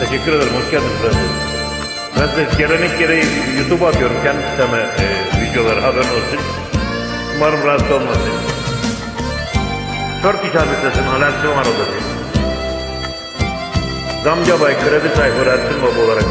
Teşekkür ederim, hoş geldiniz efendim. Ben de gelenek gereği YouTube'a atıyorum kendi siteme e, videoları haberin olsun. Umarım rahatsız olmasın. Turkish adresesin alerjisi var orada. Gamze Bay kredi sayfa Ersin Baba olarak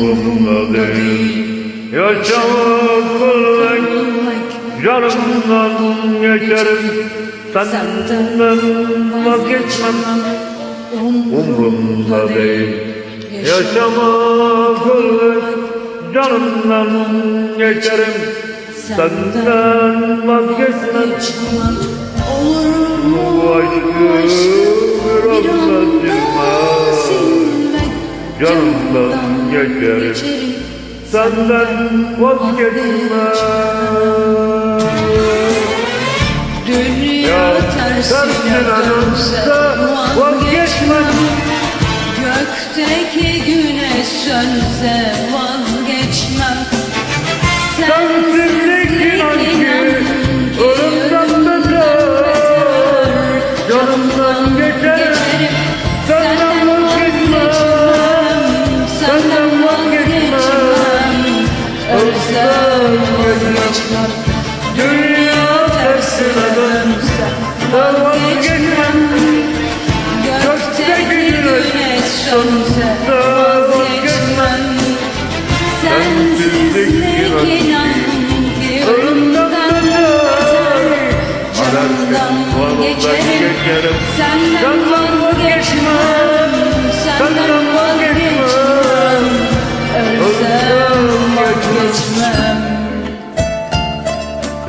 Umrumda değil. Yaşamak Canımdan geçerim. Senden vazgeçmem. Umrumda değil. Yaşamak Canımdan geçerim. Senden vazgeçmem. Olur mu Bu Canımdan geçerim. Senden vazgeçmem. Dünya Ya tersine dönse vazgeçmem. Gökteki güneş sönse vazgeçmem. Sensizlik inan ki ölümden beter Canımdan geçerim. Senden vazgeçmem vazgeçmem Dünya tersine dönse Ben vazgeçmem Gökteki güneş sönse vazgeçmem Sensizlik inan ki Ölümden beter Canımdan geçerim. Senden vazgeçmem. Senden vazgeçmem. Ölsem vazgeçmem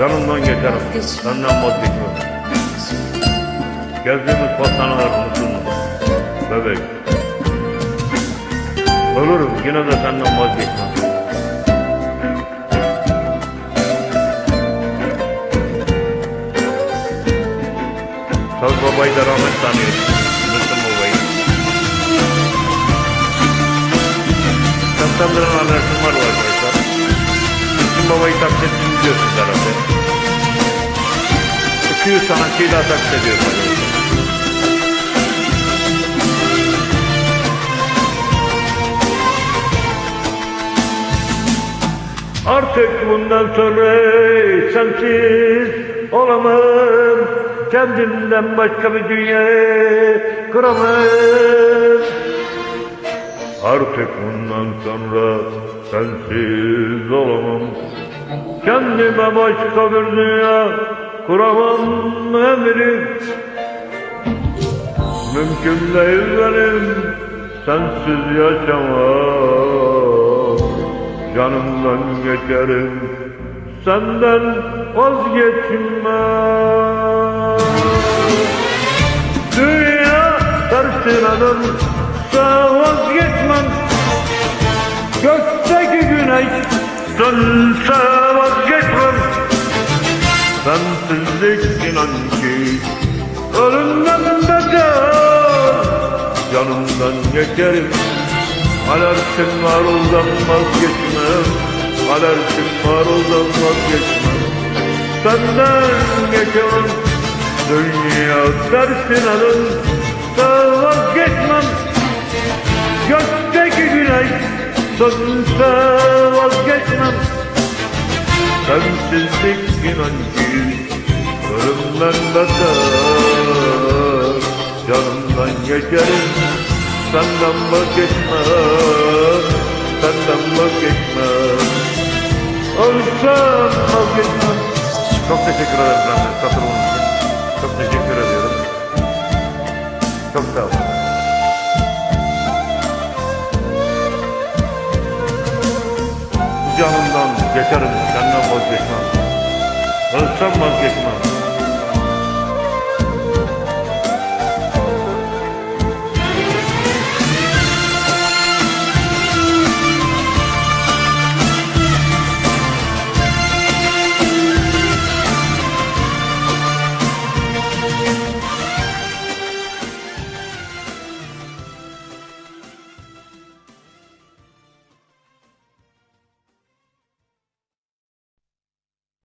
Canımdan geçerim. Senden vazgeçmem. Gezdiğimiz pastaneler unutulmaz. Bebek. Ölürüm. Yine de senden vazgeçmem. Saz babayı da rahmet tanıyor. Müslüm babayı. Seslendiren alerjim var var arkadaşlar? Müslüm babayı taklit ettiğini biliyorsunuz herhalde 200 sanatçıyla taklit arkadaşlar Artık bundan sonra sensiz olamam. Kendimden başka bir dünya kuramam. Artık bundan sonra sensiz olamam. Kendime başka bir dünya kuramam emrim Mümkün değil benim sensiz yaşamak Canımdan geçerim senden vazgeçmem Dünya tersine dönse vazgeçmem. Gökteki güneş sönse vazgeçmem Sensizlik inan ki. Ölümden beter. Canımdan geçerim Alerjim var oldan vazgeçmem Alerjim var oldan vazgeçmem Senden geçemem. Dünya tersine dönse vazgeçmem. Gökteki güneş sönse vazgeçmem. Sensizlik inan ki ölümden beter. Canımdan geçerim senden vazgeçmem Senden vazgeçmem Ölsem vazgeçmem Çok teşekkür ederim efendim katılımınız için. Çok teşekkür ediyorum. Çok sağ olun. Canımdan geçerim senden vazgeçmem. Ölsem vazgeçmem